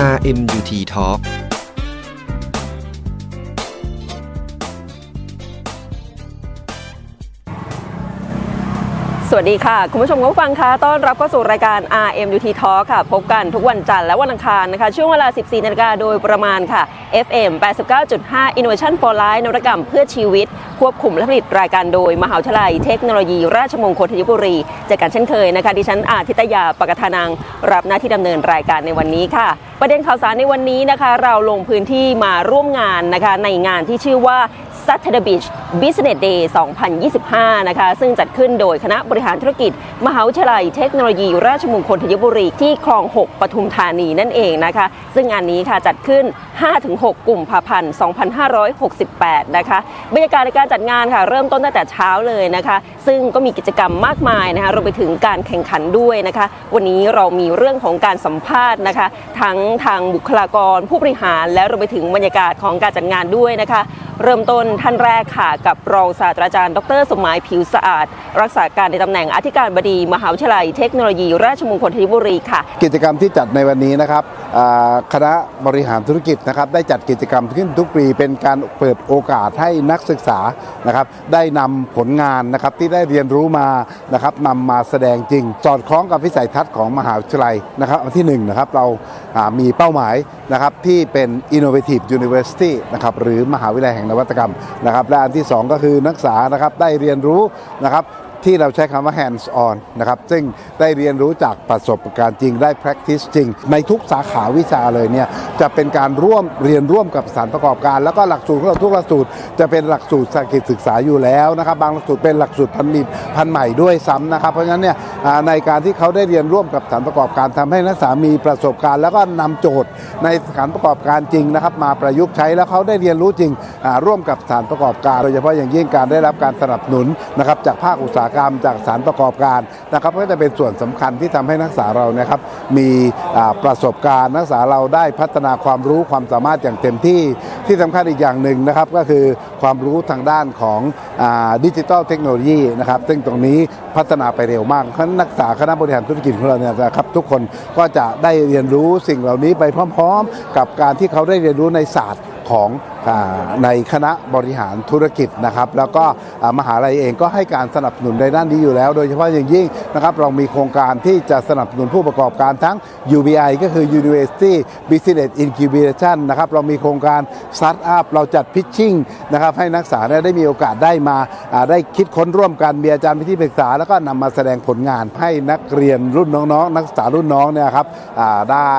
RMUT Talk สวัสดีค่ะ คุณผู้ชมผู้ฟังคะต้อนรับเข้าสู่รายการ RMUT Talk ค่ะ พบกันทุกวันจันทร์และวันอังคารนะคะ ช่วงเวลา 14นาฬิกาโดยประมาณค่ะ FM 89.5 Innovation for Life นวัตกรรมเพื่อชีวิต ควบคุมและผลิตรายการโดย มหาวิทยาลัยเทคโนโลยี ราชมงคลธัญบุรีเจอกันเช่นเคยนะคะ ดิฉันอาทิตยาปกทานัง รับหน้าที่ดำเนินรายการในวันนี้ค่ะ ประเด็นข่าวสารในวันนี้นะคะ เราลงพื้นที่มาร่วมงานนะคะในงานที่ชื่อว่า s a t e r d a Beach Business Day 2025 นะคะ ซึ่งจัดขึ้นโดยคณะบริหารธุรกิจ มหาวิทยาลัยเทคโนโลยี ราชมงคลธัญบุรีที่คลอง 6 ปทุมธานีนั่นเองนะคะ ซึ่งงานนี้ค่ะจัดขึ้น 5-6 กลุ่มภาพันธ์2568 นะคะ บรรยากาศในการจัดงานค่ะเริ่มต้นตั้งแต่เช้าเลยนะคะ ซึ่งก็มีกิจกรรมมากมายนะคะรวมไปถึงการแข่งขันด้วยนะคะ วันนี้เรามีเรื่องของการสัมภาษณ์นะคะ ทั้งทางบุคลากรผู้บริหารและรวมไปถึงบรรยากาศของการจัดงานด้วยนะคะ เริ่มต้นท่านแรกค่ะกับรองศาสตราจารย์ ดร สมหมายผิวสะอาด รักษาการในตำแหน่งอธิการบดี มหาวิทยาลัยเทคโนโลยี ราชมงคลธัญบุรีค่ะ กิจกรรมที่จัดในวันนี้นะครับคณะบริหารธุรกิจนะครับได้จัดกิจกรรมขึ้นทุกปีเป็นการเปิดโอกาสให้นักศึกษานะครับได้นำผลงานนะครับที่ได้เรียนรู้มานะครับนำมาแสดงจริง สอดคล้องกับวิสัยทัศน์ของมหาวิทยาลัยนะครับที่หนึ่งนะครับเราอ่ามีเป้าหมายนะครับที่เป็น innovative university นะครับหรือมหาวิทยาลัยแห่งนวัตกรรมนะครับและอันที่สองก็คือนักศึกษานะครับได้เรียนรู้นะครับ ที่เราใช้คำว่า hands on นะครับ ซึ่งได้เรียนรู้จากประสบการณ์จริงได้ practice จริง ในทุกสาขาวิชาเลยเนี่ยจะเป็นการร่วมเรียนร่วมกับสถานประกอบการ แล้วก็หลักสูตรของเราทุกหลักสูตร จะเป็นหลักสูตรสากิจศึกษาอยู่แล้วนะครับ บางหลักสูตรเป็นหลักสูตรพันมิตรพันใหม่ด้วยซ้ำนะครับ เพราะฉะนั้นเนี่ยในการที่เขาได้เรียนร่วมกับสถานประกอบการทำให้นักศึกษามีประสบการณ์ แล้วก็นำโจทย์ในสถานประกอบการจริงนะครับ มาประยุกต์ใช้แล้วเขาได้เรียนรู้จริงร่วมกับสถานประกอบการ โดยเฉพาะอย่างยิ่งการได้รับการสนับสนุนนะครับจากภาคอุตสาหกรรมจากสานประกอบการนะครับก็จะเป็นส่วนสำคัญที่ทำให้นักศึกษาเรานะครับมีประสบการณ์นักศึกษาเราได้พัฒนาความรู้ความสามารถอย่างเต็มที่ที่สำคัญอีกอย่างหนึ่งนะครับก็คือความรู้ทางด้านของดิจิทัลเทคโนโลยีนะครับซึ่งตรงนี้พัฒนาไปเร็วมากคณะนักศึกษาคณะบริหารธุรกิจของเราเนี่ยนะครับทุกคนก็จะได้เรียนรู้สิ่งเหล่านี้ไปพร้อม ๆ กับการที่เขาได้เรียนรู้ในศาสตร์ของในคณะบริหารธุรกิจนะครับ แล้วก็มหาลัยเองก็ให้การสนับสนุนในด้านนี้อยู่แล้ว โดยเฉพาะอย่างยิ่งนะครับเรามีโครงการที่จะสนับสนุนผู้ประกอบการทั้ง UBI ก็คือ University Business Incubation นะครับเรามีโครงการ Startup เราจัดพิชชิ่งนะครับให้นักศึกษาได้มีโอกาสได้มาได้คิดค้นร่วมกันมีอาจารย์พิธีปรึกษา แล้วก็นำมาแสดงผลงานให้นักเรียนรุ่นน้องๆ นักศึกษารุ่นน้องเนี่ยครับได้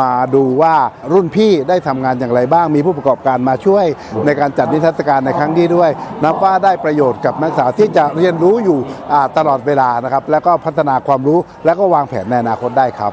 มาดูว่ารุ่นพี่ได้ทำงานอย่างไรบ้างมีผู้ประกอบการมาช่วยในการจัดนิทรรศการในครั้งนี้ด้วย นับว่าได้ประโยชน์กับนักศึกษาที่จะเรียนรู้อยู่ตลอดเวลานะครับ แล้วก็พัฒนาความรู้แล้วก็วางแผนในอนาคตได้ครับ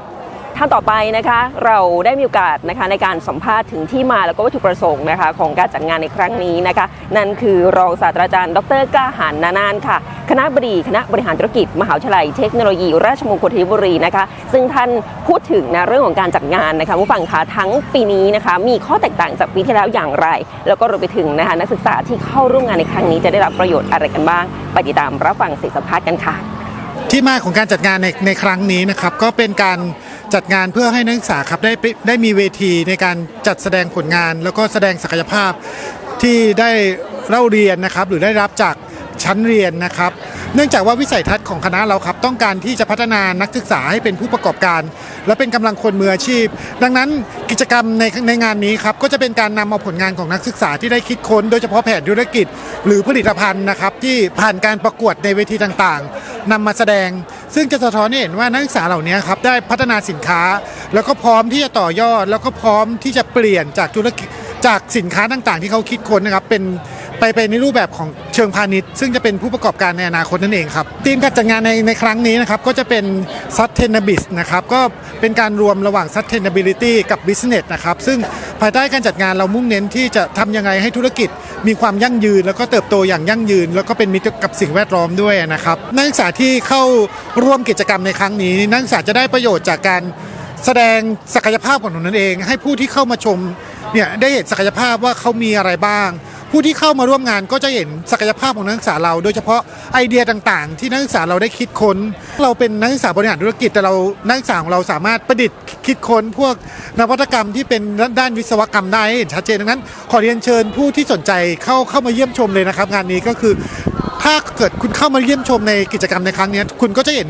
ท่านต่อไปนะคะเราได้มีโอกาสนะคะในการสัมภาษณ์ถึงที่มาแล้วก็วัตถุประสงค์นะคะของการจัดงานในครั้งนี้นะคะนั่นคือรองศาสตราจารย์ ดรกล้าหารนานานค่ะ คณะบดีคณะบริหารธุรกิจ มหาวิทยาลัยเทคโนโลยี ราชมงคลธัญบุรีนะคะซึ่งท่านพูดถึงนะเรื่องของการจัดงานนะคะผู้ฟังคะทั้งปีนี้นะคะมีข้อแตกต่างจากปีที่แล้วอย่างไร แล้วก็รวมไปถึงนะคะนักศึกษาที่เข้าร่วมงานในครั้งนี้จะได้รับประโยชน์อะไรกันบ้างไปติดตามรับฟังเสียงสัมภาษณ์กันค่ะ ที่มาของการจัดงานในในครั้งนี้นะครับก็เป็นการ จัดงานเพื่อให้นักศึกษาครับได้ได้มีเวทีในการจัดแสดงผลงาน แล้วก็แสดงศักยภาพที่ได้เล่าเรียนนะครับ หรือได้รับจากชั้นเรียนนะครับ เนื่องจากว่าวิสัยทัศน์ของคณะเราครับ ต้องการที่จะพัฒนานักศึกษาให้เป็นผู้ประกอบการ และเป็นกำลังคนมืออาชีพ ดังนั้นกิจกรรมในในงานนี้ครับก็จะเป็นการนำเอาผลงานของนักศึกษาที่ได้คิดค้น โดยเฉพาะแผนธุรกิจ หรือผลิตภัณฑ์นะครับที่ผ่านการประกวดในเวทีต่างๆนำมาแสดงซึ่งจะสะท้อนให้เห็นว่านักศึกษาเหล่านี้ครับได้พัฒนาสินค้า แล้วก็พร้อมที่จะต่อยอด แล้วก็พร้อมที่จะเปลี่ยนจากธุรกิจจากสินค้าต่างๆ ที่เขาคิดค้นนะครับเป็นไปเป็นในรูปแบบของเชิงพาณิชย์ ซึ่งจะเป็นผู้ประกอบการในอนาคตนั่นเองครับทีมการจัดงานในในครั้งนี้นะครับก็จะเป็น sustainability นะครับก็เป็นการรวมระหว่าง sustainability กับ business นะครับซึ่ง ภายใต้การจัดงานเรามุ่งเน้นที่จะทำยังไงให้ธุรกิจ มีความยั่งยืน แล้วก็เติบโตอย่างยั่งยืน แล้วก็เป็นมิตรกับสิ่งแวดล้อมด้วยนะครับนักศึกษาที่เข้าร่วมกิจกรรมในครั้งนี้ นักศึกษาจะได้ประโยชน์จากการแสดงศักยภาพของตนเอง ให้ผู้ที่เข้ามาชมเนี่ยได้เห็นศักยภาพว่าเขามีอะไรบ้าง ผู้ที่เข้ามาร่วมงานก็จะเห็นศักยภาพของนักศึกษาเรา โดยเฉพาะไอเดียต่างๆ ที่นักศึกษาเราได้คิดค้น เราเป็นนักศึกษาบริหารธุรกิจแต่เรานักศึกษาของเราสามารถประดิษฐ์คิดค้นพวกนวัตกรรมที่เป็นด้านวิศวกรรมได้เห็นชัดเจนดังนั้น ขอเรียนเชิญผู้ที่สนใจเข้าเข้ามาเยี่ยมชมเลยนะครับ งานนี้ก็คือถ้าเกิดคุณเข้ามาเยี่ยมชมในกิจกรรมในครั้งนี้ คุณก็จะเห็น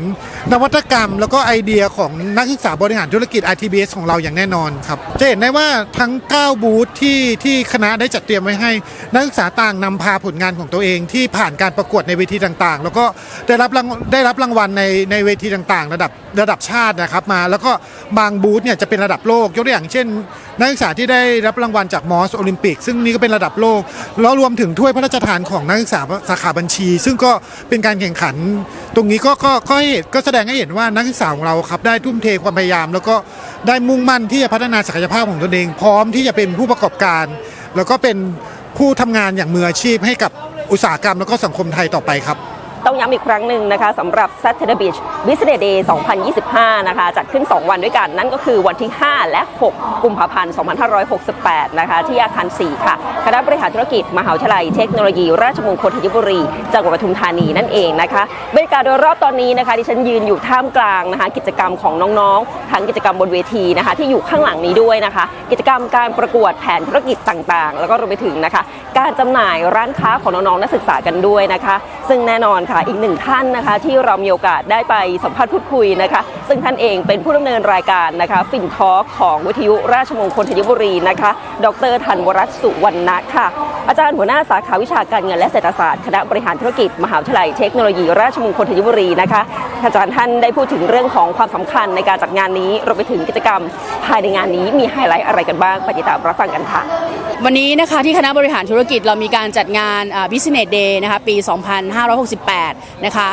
นวัตกรรม แล้วก็ไอเดียของนักศึกษาบริหารธุรกิจ RTBS ของเราอย่างแน่นอนครับ จะเห็นได้ว่าทั้ง 9 บูธที่ที่คณะได้จัดเตรียมไว้ให้ นักศึกษาต่างนำพาผลงานของตัวเองที่ผ่านการประกวดในเวทีต่างๆ แล้วก็ได้รับรางได้รับรางวัลในในเวทีต่างๆ ระดับระดับชาตินะครับมา แล้วก็บางบูธเนี่ยจะเป็นระดับโลกยกตัวอย่างเช่น นักศึกษาที่ได้รับรางวัลจากมอสโอลิมปิก ซึ่งนี่ก็เป็นระดับโลกแล้วรวมถึงถ้วยพระราชทานของนักศึกษาสาขาบัญชีซึ่งก็เป็นการแข่งขัน ตรงนี้ก็ก็ก็เห้ก็แสดงให้เห็นว่านักศึกษาของเราครับได้ทุ่มเทความพยายาม แล้วก็ได้มุ่งมั่นที่จะพัฒนาศักยภาพของตนเอง พร้อมที่จะเป็นผู้ประกอบการ แล้วก็เป็นผู้ทำงานอย่างมืออาชีพให้กับอุตสาหกรรมแล้วก็สังคมไทยต่อไปครับ ต้องย้ำอีกครั้งหนึ่งนะคะสำหรับ Saturday Beach Business Day 2025 นะคะจัดขึ้น 2 วันด้วยกัน นั่นก็คือวันที่ 5 และ 6 กุมภาพันธ์ 2568 นะคะที่อาคาร 4 ค่ะ คณะบริหารธุรกิจ มหาวิทยาลัยเทคโนโลยี ราชมงคลธัญบุรี จังหวัดปทุมธานีนั่นเองนะคะบรรยากาศโดยรอบตอนนี้นะคะดิฉันยืนอยู่ท่ามกลางนะคะกิจกรรมของน้องๆ ทั้งกิจกรรมบนเวทีนะคะที่อยู่ข้างหลังนี้ด้วยนะคะ กิจกรรมการประกวดแผนธุรกิจต่างๆ แล้วก็รวมไปถึงนะคะ การจำหน่ายร้านค้าของน้องๆนักศึกษากันด้วยนะคะ ซึ่งแน่นอนค่ะอีกหนึ่งท่านนะคะ ที่เรามีโอกาสได้ไปสัมภาษณ์พูดคุยนะคะ ซึ่งท่านเองเป็นผู้ดำเนินรายการนะคะฟินทอของวิทยุราชมงคลธัญบุรีนะคะ ดรธันวรัตน์สุวรรณะค่ะ อาจารย์หัวหน้าสาขาวิชาการเงินและเศรษฐศาสตร์คณะบริหารธุรกิจมหาวิทยาลัยเทคโนโลยีราชมงคลธัญบุรีนะคะอาจารย์ท่านได้พูดถึงเรื่องของความสำคัญในการจัดงานนี้รวมไปถึงกิจกรรม ภายในงานนี้มีไฮไลท์อะไรกันบ้างไปติดตามรับฟังกันค่ะ วันนี้นะคะที่คณะบริหารธุรกิจเรามีการจัดงาน Business Day นะคะปี 2568นะคะ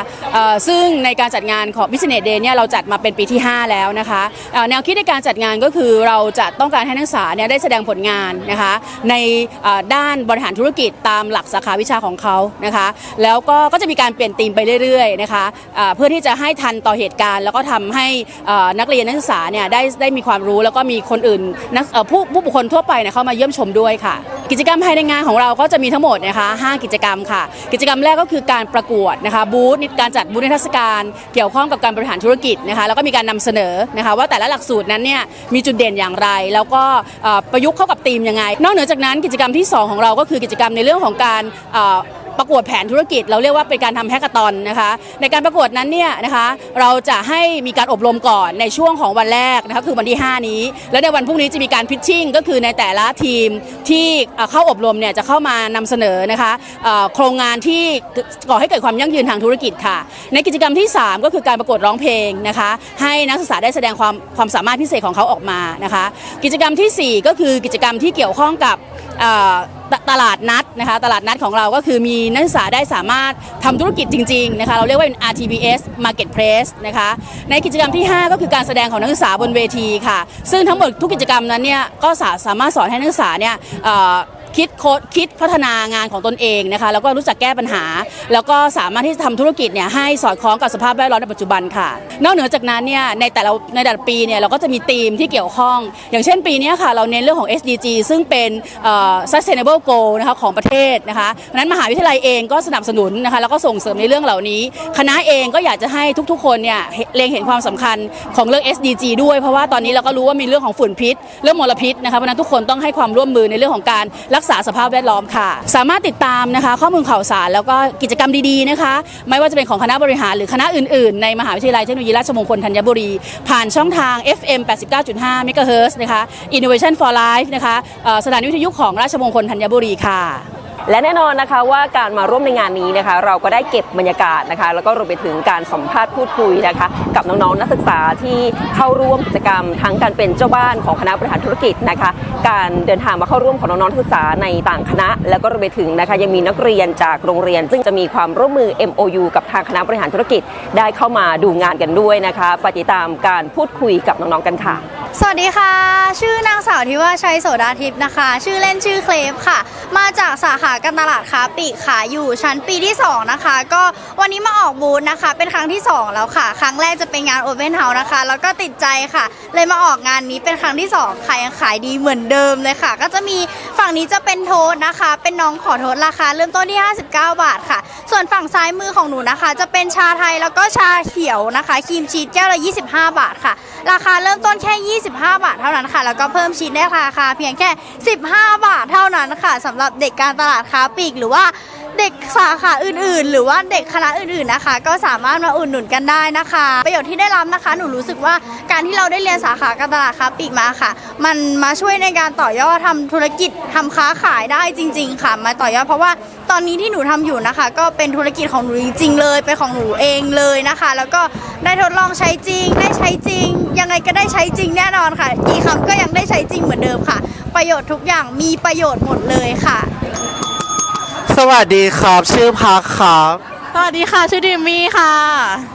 ซึ่งในการจัดงานของ Business Day เนี่ยเราจัดมาเป็นปีที่ 5 แล้วนะคะแนวคิดในการจัดงานก็คือเราจะต้องการให้นักศึกษาเนี่ยได้แสดงผลงานนะคะในด้านบริหารธุรกิจตามหลักสาขาวิชาของเขานะคะแล้วก็ก็จะมีการเปลี่ยนธีมไปเรื่อยๆนะคะเพื่อที่จะให้ทันต่อเหตุการณ์ แล้วก็ทำให้นักเรียนนักศึกษาเนี่ยได้ได้มีความรู้แล้วก็มีคนอื่นนักผู้ผู้บุคคลทั่วไปเนี่ยเข้ามาเยี่ยมชมด้วยค่ะ กิจกรรมภายในงานของเราก็จะมีทั้งหมดนะคะ5กิจกรรมค่ะ กิจกรรมแรกก็คือการประกวดนะคะบูธการจัดบูธนิทรรศการเกี่ยวข้องกับการบริหารธุรกิจนะคะแล้วก็มีการนำเสนอนะคะว่าแต่ละหลักสูตรนั้นเนี่ยมีจุดเด่นอย่างไร แล้วก็ประยุกต์เข้ากับธีมยังไง นอกเหนือจากนั้นกิจกรรมที่ 2 ของเราก็คือกิจกรรมในเรื่องของการ ประกวดแผนธุรกิจ เราเรียกว่าเป็นการทำแฮกเกอร์ตอนนะคะ ในการประกวดนั้นเนี่ยนะคะเราจะให้มีการอบรมก่อนในช่วงของวันแรกนะคะคือวันที่ 5 นี้ แล้วในวันพรุ่งนี้จะมีการพิชชิ่งก็คือในแต่ละทีมที่เข้าอบรมเนี่ยจะเข้ามานำเสนอนะคะโครงงานที่ก่อให้เกิดความยั่งยืนทางธุรกิจค่ะ ในกิจกรรมที่ 3 ก็คือการประกวดร้องเพลงนะคะให้นักศึกษาได้แสดงความความสามารถพิเศษของเขาออกมานะคะ กิจกรรมทีสี่4 ก็คือกิจกรรมที่เกี่ยวข้องกับ ตตลาดนัดนะคะตลาดนัดของเราก็คือมีนักศึกษาได้สามารถทำธุรกิจจริงๆนะคะเราเรียกว่าเป็น RTBS Marketplace นะคะในกิจกรรมที่ 5 ก็คือการแสดงของนักศึกษาบนเวทีค่ะ ซึ่งทั้งหมดทุกกิจกรรมนั้นเนี่ยก็สามารถสอนให้นักศึกษาเนี่ย คิดโค้ดคิดพัฒนางานของตนเองนะคะแล้วก็รู้จักแก้ปัญหา แล้วก็สามารถที่จะทำธุรกิจเนี่ยให้สอดคล้องกับสภาพแวดล้อมในปัจจุบันค่ะ นอกเหนือจากนั้นเนี่ยในแต่ละในแต่ละปีเนี่ยเราก็จะมีธีมที่เกี่ยวข้อง อย่างเช่นปีนี้ค่ะเราเน้นเรื่องของ SDG ซึ่งเป็นเอ่อ sustainable goal นะคะของประเทศนะคะเพราะฉะนั้นมหาวิทยาลัยเองก็สนับสนุนนะคะแล้วก็ส่งเสริมในเรื่องเหล่านี้ คณะเองก็อยากจะให้ทุกๆ คนเนี่ยเห็นเล็งเห็นความสำคัญของเรื่อง SDG ด้วยเพราะว่าตอนนี้เราก็รู้ว่ามีเรื่องของฝุ่นพิษ เรื่องมลพิษนะคะเพราะฉะนั้นทุกคนต้องให้ความร่วมมือในเรื่องของการรักษาสภาพแวดล้อมค่ะ สามารถติดตามนะคะ ข้อมูลข่าวสารแล้วก็กิจกรรมดีๆนะคะ ไม่ว่าจะเป็นของคณะบริหารหรือคณะอื่นๆ ในมหาวิทยาลัยเทคโนโลยีราชมงคลธัญบุรี ผ่านช่องทาง FM 89.5 MHz นะคะ Innovation for Life นะคะสถานีวิทยุของราชมงคลธัญบุรีค่ะ และแน่นอนนะคะว่าการมาร่วมในงานนี้นะคะ เราก็ได้เก็บบรรยากาศนะคะ แล้วก็รวมไปถึงการสัมภาษณ์พูดคุยนะคะ กับน้องๆนักศึกษาที่เข้าร่วมกิจกรรม ทั้งการเป็นเจ้าบ้านของคณะบริหารธุรกิจนะคะ การเดินทางมาเข้าร่วมของน้องๆนักศึกษาในต่างคณะ แล้วก็รวมไปถึงนะคะยังมีนักเรียนจากโรงเรียน ซึ่งจะมีความร่วมมือ MOU กับทางคณะบริหารธุรกิจ ได้เข้ามาดูงานกันด้วยนะคะปฏิตามการพูดคุยกับน้องๆกันค่ะสวัสดีค่ะ ชื่อนางสาวทิวาชัยโสดาทิพย์นะคะ ชื่อเล่นชื่อเคลฟค่ะ มาจากสาขาการตลาดค้าปลีกค่ะอยู่ชั้นปีที่ 2 นะคะ ก็วันนี้มาออกบูธนะคะ เป็นครั้งที่ 2 แล้วค่ะ ครั้งแรกจะเป็นงานโอเ n นเฮาส์นะคะ แล้วก็ติดใจค่ะ เลยมาออกงานนี้เป็นครั้งที่2ค่ะยังขายดีเหมือนเดิมเลยค่ะ ก็จะมีฝั่งนี้จะเป็นโทษนะคะ เป็นน้องขอโทษราคาเริ่มต้นที่ 59 บาทค่ะ ส่วนฝั่งซ้ายมือของหนูนะคะ จะเป็นชาไทยแล้วก็ชาเขียวนะคะครีมชีสแก้วละ 25 บาทค่ะ ราคาเริ่มต้นแค่ 25 บาทเท่านั้นค่ะ แล้วก็เพิ่มชีสได้ราคาเพียงแค่ 15 บาทเท่านั้นค่ะสำหรับเด็กการตลาดค้าปลีกหรือว่าเด็กสาขาอื่นๆ หรือว่าเด็กคณะอื่นๆนะคะ ก็สามารถมาอุดหนุนกันได้นะคะ ประโยชน์ที่ได้รับนะคะ หนูรู้สึกว่าการที่เราได้เรียนสาขาการตลาดค้าปลีกมาค่ะ มันมาช่วยในการต่อยอดทำธุรกิจทำค้าขายได้จริง ๆ ค่ะ มาต่อยอดเพราะว่าตอนนี้ที่หนูทำอยู่นะคะ ก็เป็นธุรกิจของหนูจริงๆเลยเป็นของหนูเองเลยนะคะ แล้วก็ได้ทดลองใช้จริง ได้ใช้จริง ยังไงก็ได้ใช้จริงแน่นอนค่ะอีกคำก็ยังได้ใช้จริงเหมือนเดิมค่ะ ประโยชน์ทุกอย่างมีประโยชน์หมดเลยค่ะ วัสดีครับ ชื่อพักครับ สวัสดีค่ะ ชื่อดิมมี่ค่ะ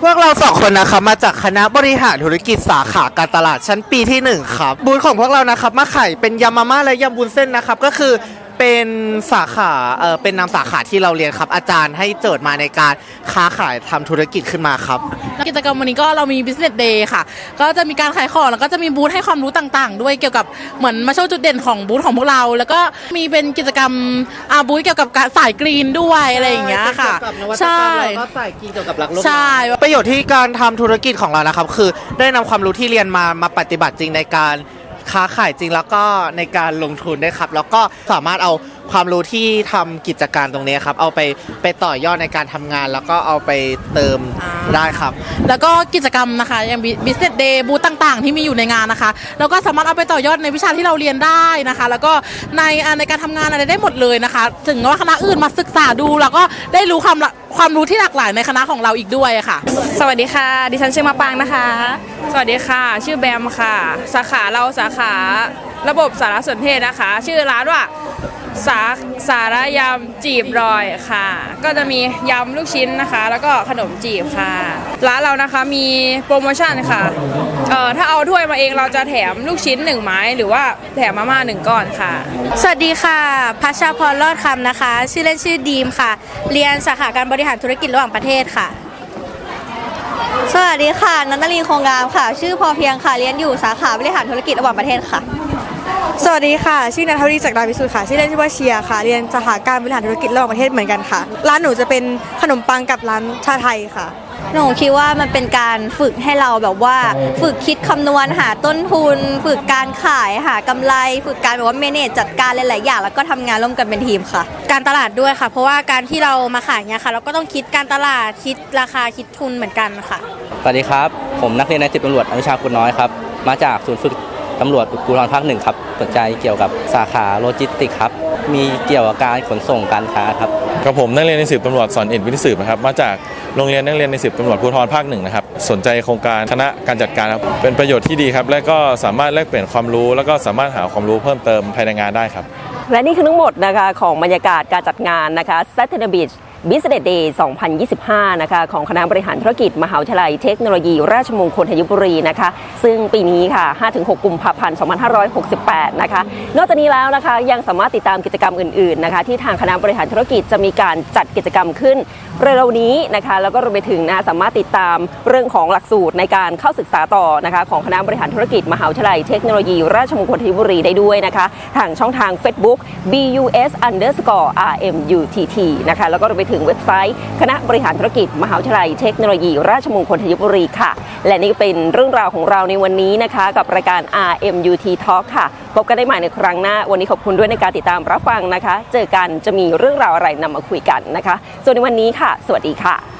พวกเราสองคนนะครับมาจากคณะบริหารธุรกิจสาขาการตลาดชั้นปีที่หนึ่งครับบูธของพวกเรานะครับมาขายเป็นยำมาม่าและยำบุญเส้นนะครับ ก็คือ เป็นสาขาเออเป็นนำสาขาที่เราเรียนครับ อาจารย์ให้โจทย์มาในการค้าขายทำธุรกิจขึ้นมาครับ กิจกรรมวันนี้ก็เรามี business day ค่ะ ก็จะมีการขายของแล้วก็จะมีบูธให้ความรู้ต่างๆ ด้วยเกี่ยวกับเหมือนมาโชว์จุดเด่นของบูธของพวกเรา แล้วก็มีเป็นกิจกรรมอาบูธเกี่ยวกับการสายกรีนด้วยอะไรอย่างเงี้ยค่ะ ใช่ก็ใส่กินเกี่ยวกับรักโลกใช่ ประโยชน์ที่การทำธุรกิจของเรานะครับ คือได้นำความรู้ที่เรียนมามาปฏิบัติจริงในการ ค้าขายจริงแล้วก็ในการลงทุนได้ครับ แล้วก็สามารถเอา ความรู้ที่ทำกิจการตรงนี้ครับ เอาไปไปต่อยอดในการทำงาน แล้วก็เอาไปเติมอ่าได้ครับ แล้วก็กิจกรรมนะคะอย่าง business day บูธต่างๆ ที่มีอยู่ในงานนะคะ แล้วก็สามารถเอาไปต่อยอดในวิชาที่เราเรียนได้นะคะ แล้วก็ในอ่าในการทำงานอะไรได้หมดเลยนะคะ ถึงว่าคณะอื่นมาศึกษาดู แล้วก็ได้รู้ความละความรู้ที่หลากหลายในคณะของเราอีกด้วยค่ะ สวัสดีค่ะ ดิฉันชื่อมะปางนะคะ สวัสดีค่ะ ชื่อแบมค่ะ สาขาเราสาขาระบบสารสนเทศนะคะ ชื่อร้านว่า สาสารยำจีบรอยค่ะ ก็จะมียำลูกชิ้นนะคะ แล้วก็ขนมจีบค่ะ ร้านเรานะคะมีโปรโมชั่นค่ะเอ่อถ้าเอาถ้วยมาเองเราจะแถมลูกชิ้นหนึ่งไม้หรือว่าแถมมาม่าหนึ่งก้อนค่ะ สวัสดีค่ะ พัชชาพรรอดคำนะคะ ชื่อเล่นชื่อดีมค่ะ เรียนสาขาการบริหารธุรกิจระหว่างประเทศค่ะ สวัสดีค่ะนันทลีคงงามค่ะ ชื่อพอเพียงค่ะ เรียนอยู่สาขาบริหารธุรกิจระหว่างประเทศค่ะ สวัสดีค่ะ ชื่อนัทวีจากดาวิสุทธ์ค่ะ ชื่อเล่นชื่อว่าเชียร์ค่ะ เรียนสาขาการบริหารธุรกิจระหว่างประเทศเหมือนกันค่ะ ร้านหนูจะเป็นขนมปังกับร้านชาไทยค่ะ หนูคิดว่ามันเป็นการฝึกให้เราแบบว่า ฝึกคิดคำนวณหาต้นทุน ฝึกการขายหากำไร ฝึกการแบบว่าเมเนจจัดการหลายๆอย่าง แล้วก็ทำงานร่วมกันเป็นทีมค่ะ การตลาดด้วยค่ะ เพราะว่าการที่เรามาขายเนี่ยค่ะ เราก็ต้องคิดการตลาดคิดราคาคิดทุนเหมือนกันค่ะสวัสดีครับ ผมนักเรียนนายสิบตำรวจอนุชาคุณน้อยครับมาจากศูนย์ฝึก ตำรวจภูธรภาคหนึ่งครับสนใจเกี่ยวกับสาขาโลจิสติกส์ครับมีเกี่ยวกับการขนส่งการค้าครับกับผมนักเรียนในสิบตำรวจสอนเอ็ดวิทยสืบนะครับมาจากโรงเรียนนักเรียนในสิบตำรวจภูธรภาคหนึ่งนะครับสนใจโครงการคณะการจัดการครับเป็นประโยชน์ที่ดีครับ และก็สามารถแลกเปลี่ยนความรู้ แล้วก็สามารถหาความรู้เพิ่มเติมภายในงานได้ครับและนี่คือทั้งหมดนะคะของบรรยากาศการจัดงานนะคะ Saturday Beach Business Day 2025 นะคะของคณะบริหารธุรกิจ มหาวิทยาลัยเทคโนโลยี ราชมงคลธัญบุรีนะคะ ซึ่งปีนี้ค่ะ 5-6 กุมภาพันธ์ 2568 นะคะ นอกจากนี้แล้วนะคะยังสามารถติดตามกิจกรรมอื่นๆนะคะที่ทางคณะบริหารธุรกิจจะมีการจัดกิจกรรมขึ้นเร็วๆนี้นะคะแล้วก็รวมไปถึงนะสามารถติดตามเรื่องของหลักสูตรในการเข้าศึกษาต่อนะคะของคณะบริหารธุรกิจ มหาวิทยาลัยเทคโนโลยี ราชมงคลธัญบุรีได้ด้วยนะคะทางช่องทาง Facebook BUS underscore RMUTT นะคะแล้วก็รวมไปถึงเว็บไซต์ คณะบริหารธุรกิจ มหาวิทยาลัยเทคโนโลยี ราชมงคลธัญบุรีค่ะ และนี่ก็เป็นเรื่องราวของเราในวันนี้นะคะ กับรายการ RMUT Talk ค่ะพบกันได้ใหม่ในครั้งหน้า วันนี้ขอบคุณด้วยในการติดตามรับฟังนะคะ เจอกันจะมีเรื่องราวอะไรนำมาคุยกันนะคะ ส่วนในวันนี้ค่ะ สวัสดีค่ะ